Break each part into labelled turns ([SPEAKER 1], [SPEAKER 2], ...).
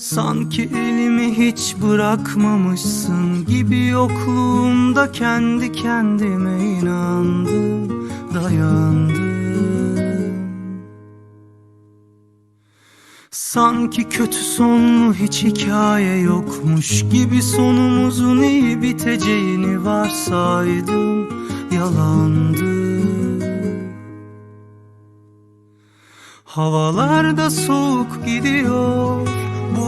[SPEAKER 1] Sanki elimi hiç bırakmamışsın gibi yokluğumda kendi kendime inandım, dayandım. Sanki kötü sonlu hiç hikaye yokmuş gibi sonumuzun iyi biteceğini varsaydım, yalandı. Havalarda soğuk gidiyor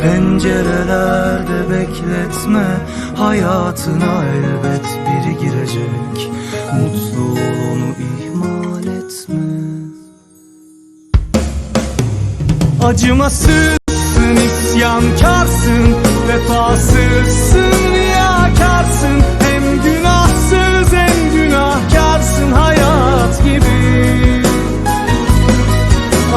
[SPEAKER 1] Pencerelerde bekletme Hayatına elbet biri girecek. Mutluluğunu ihmal etme. Acımasızsın, isyankarsın Vefasızsın,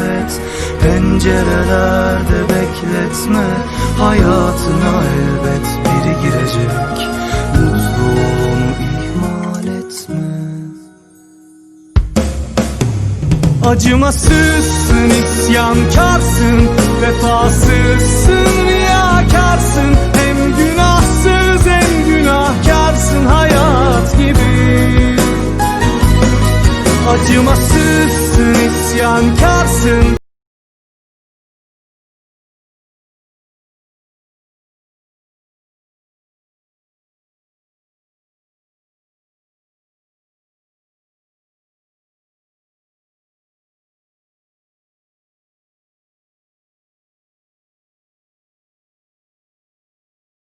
[SPEAKER 1] et Pencerelerde bekletme Hayatına elbet biri girecek. Mutluluğunu ihmal etme. Acımasızsın, isyankarsın Vefasızsın, riyakarsın. Hem günahsız hem günahkarsın Hayat gibi Acımasızsın, isyankarsın